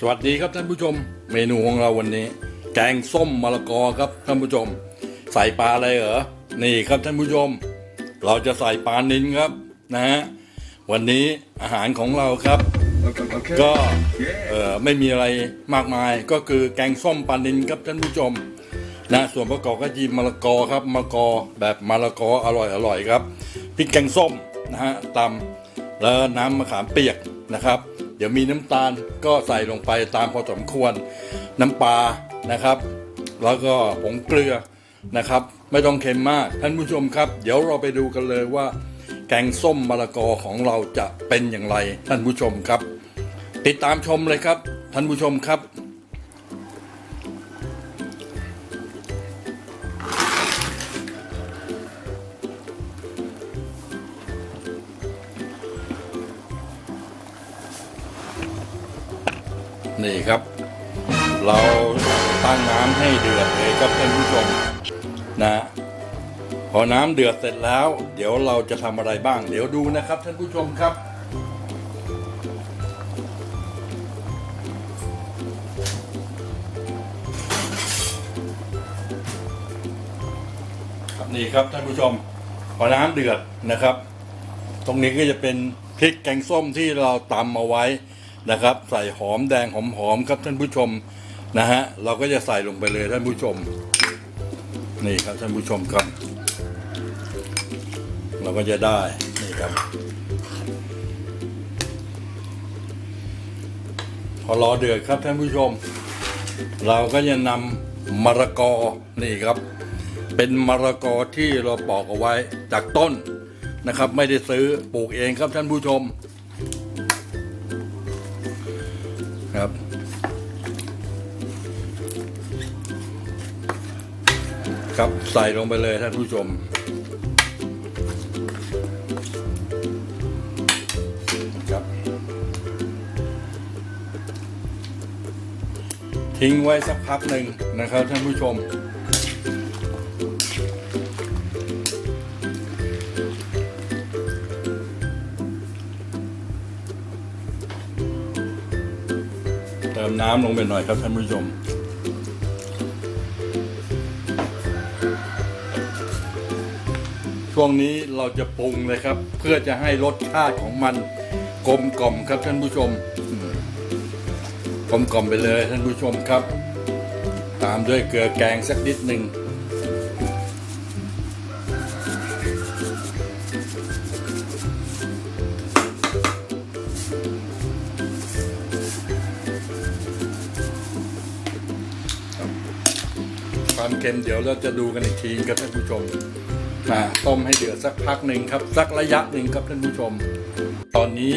สวัสดีครับท่านผู้ชม เมนูของเราวันนี้ แกงส้มมะละกอครับท่านผู้ชม ใส่ปลาอะไรเหรอนี่ครับท่านผู้ชม เราจะใส่ปลานินครับนะฮะวันนี้อาหารของเราครับ ก็เออไม่มีอะไรมากมายก็คือแกงส้มปลานินครับท่านผู้ชมนะส่วนประกอบก็ยีมะละกอครับมะละกอแบบมะละกออร่อยอร่อยครับพริกแกงส้มนะฮะตำแล้วน้ำมะขามเปียกนะครับ เดี๋ยวมีน้ำตาลก็ใส่ลงไปตามพอสมควร น้ำปลานะครับ แล้วก็ผงเกลือนะครับ ไม่ต้องเค็มมากท่านผู้ชมครับ เดี๋ยวเราไปดูกันเลยว่า แกงส้มมะละกอของเราจะเป็นอย่างไรท่านผู้ชมครับ ติดตามชมเลยครับท่านผู้ชมครับ นี่ครับ เราตั้งน้ำให้เดือดเลยครับท่านผู้ชมนะพอน้ำเดือดเสร็จแล้ว เดี๋ยวเราจะทำอะไรบ้าง เดี๋ยวดูนะครับท่านผู้ชมครับนี่ครับท่านผู้ชมพอน้ำเดือดนะครับ ตรงนี้ก็จะเป็นพริกแกงส้มที่เราตำเอาไว้ นะครับ ใส่หอมแดงหอมๆครับท่านผู้ชมนะฮะเราก็จะใส่ลงไปเลยท่านผู้ชม นี่ครับท่านผู้ชมครับ เราก็จะได้นี่ครับ พอรอเดือดครับท่านผู้ชม เราก็จะนำมะละกอนี่ครับ เป็นมะละกอที่เราปอกเอาไว้จากต้นนะครับ ไม่ได้ซื้อปลูกเองครับท่านผู้ชม ครับ ครับใส่ลงไปเลยท่านผู้ชม ครับ ทิ้งไว้สักพักหนึ่งนะครับท่านผู้ชม ติมน้ำลงไปหน่อยครับท่านผู้ชมช่วงนี้เราจะปรุงเลยครับ เพื่อจะให้รสชาติของมันกลมกล่อมครับท่านผู้ชมอืมกลมกล่อมไปเลยท่านผู้ชมครับ ตามด้วยเกลือแกงสักนิดหนึ่ง ความเค็มเดี๋ยวเราจะดูกันอีกทีครับท่านผู้ชมอ่าต้มให้เดือดสักพักหนึ่งครับ สักระยะหนึ่งครับท่านผู้ชม ตอนนี้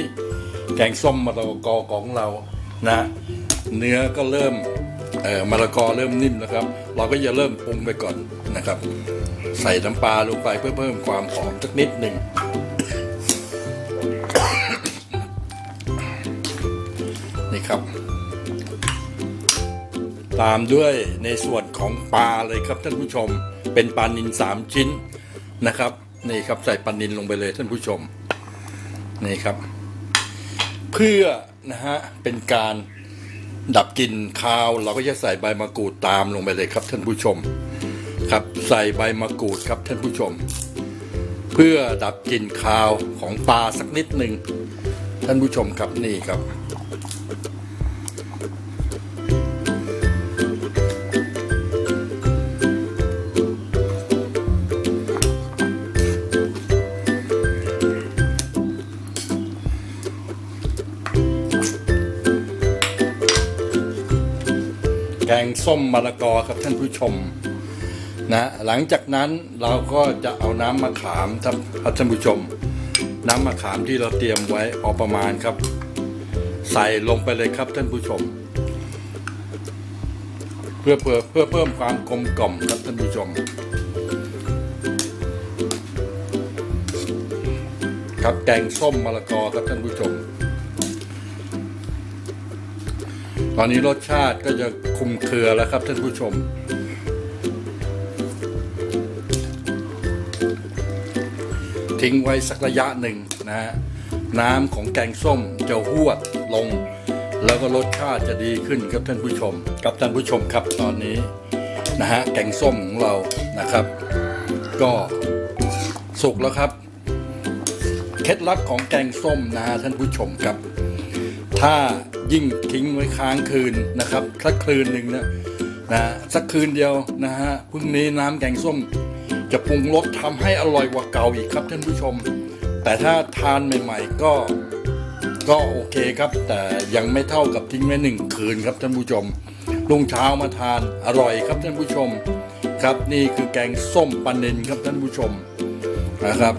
แกงส้มมะละกอของเรานะ เนื้อก็เริ่มเอ่อมะละกอเริ่มนิ่มแล้วครับ เราก็จะเริ่มปรุงไปก่อนนะครับ ใส่น้ำปลาลงไปเพื่อเพิ่มความหอมสักนิดหนึ่งนี่ครับ ตามด้วยในส่วนของปลาเลยครับท่านผู้ชม เป็นปลานินสามชิ้นนะครับนี่ครับใส่ปลานินลงไปเลยท่านผู้ชมนี่ครับ เพื่อนะฮะเป็นการดับกลิ่นคาว เราก็จะใส่ใบมะกรูดตามลงไปเลยครับท่านผู้ชม ครับใส่ใบมะกรูดครับท่านผู้ชม เพื่อดับกลิ่นคาวของปลาสักนิดหนึ่งท่านผู้ชมครับนี่ครับ งส้มมะละกอครับท่านผู้ชมนะหลังจากนั้นเราก็จะเอาน้ำมะขามท่านครับท่านผู้ชม น้ำมะขามที่เราเตรียมไว้พอประมาณครับ ใส่ลงไปเลยครับท่านผู้ชม เพื่อเพื่อเพื่อเพิ่มความกลมกล่อมครับท่านผู้ชม ครับแกงส้มมะละกอครับท่านผู้ชม ตอนนี้รสชาติก็จะคุมเครือแล้วครับท่านผู้ชม ทิ้งไว้สักระยะหนึ่งนะฮะน้ำของแกงส้มจะหวดลง แล้วก็รสชาติจะดีขึ้นครับท่านผู้ชมครับท่านผู้ชมครับตอนนี้นะฮะแกงส้มของเรานะครับ ก็สุกแล้วครับ เคล็ดลับของแกงส้มนะฮะท่านผู้ชมครับ ถ้ายิ่งทิ้งไว้ค้างคืนนะครับสักคืนหนึ่งนะนะสักคืนเดียวนะฮะพรุ่งนี้น้ำแกงส้ม จะปรุงรสทำให้อร่อยกว่าเก่าอีกครับท่านผู้ชม แต่ถ้าทานใหม่ ๆ ก็ก็โอเคครับ แต่ยังไม่เท่ากับทิ้งไว้หนึ่งคืนครับท่านผู้ชมรุ่งเช้ามาทานอร่อยครับท่านผู้ชม ครับนี่คือแกงส้มปลาเนนครับท่านผู้ชมนะครับ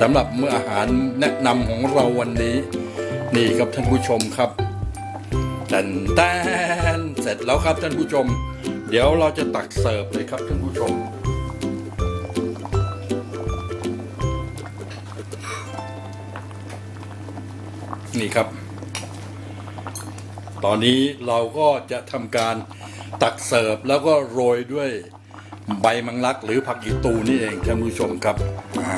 สำหรับมื้ออาหารแนะนำของเราวันนี้ นี่ครับท่านผู้ชมครับแตนแตนเสร็จแล้วครับท่านผู้ชม เดี๋ยวเราจะตักเสิร์ฟเลยครับท่านผู้ชม นี่ครับ ตอนนี้เราก็จะทำการตักเสิร์ฟแล้วก็โรยด้วยใบมังลักหรือผักอีตูนี่เองท่านผู้ชมครับอ่า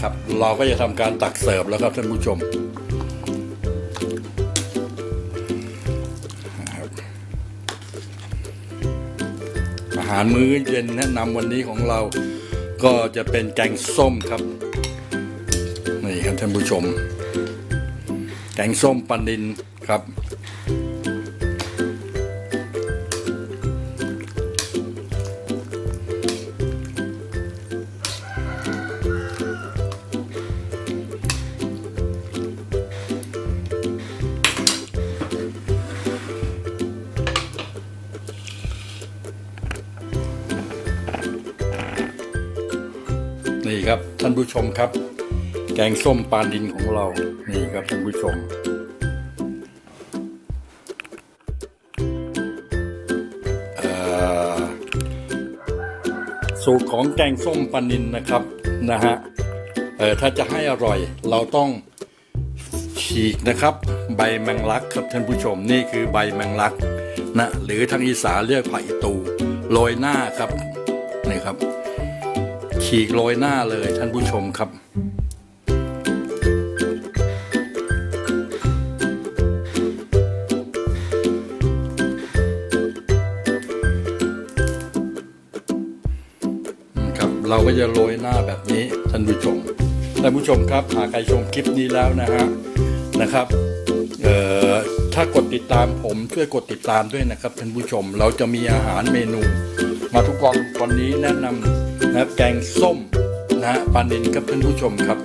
ครับ เราก็จะทำการตักเสิร์ฟแล้วครับท่านผู้ชม หารมื้อเย็นแนะนำวันนี้ของเราก็จะเป็นแกงส้มครับนี่ครับท่านผู้ชม แกงส้มปลานินครับ นี่ครับท่านผู้ชมครับ แกงส้มปลาดินของเรา นี่ครับท่านผู้ชม สูตรของแกงส้มปานินนะครับนะฮะเออถ้าจะให้อร่อยเราต้องฉีกนะครับ ใบแมงลักครับท่านผู้ชมนี่คือใบแมงลักนะหรือทางอีสานเรียกผักอีตูโรยหน้าครับนี่ครับ ฉีกโรยหน้าเลยท่านผู้ชมครับ ครับเราก็จะโรยหน้าแบบนี้ท่านผู้ชม ท่านผู้ชมครับหากใครชมคลิปนี้แล้วนะฮะนะครับเอ่อถ้ากดติดตามผมช่วยกดติดตามด้วยนะครับท่านผู้ชม เราจะมีอาหารเมนู มาทุกวันวันนี้แนะนำ นะครับแกงส้มนะฮะปลานินครับท่านผู้ชมครับ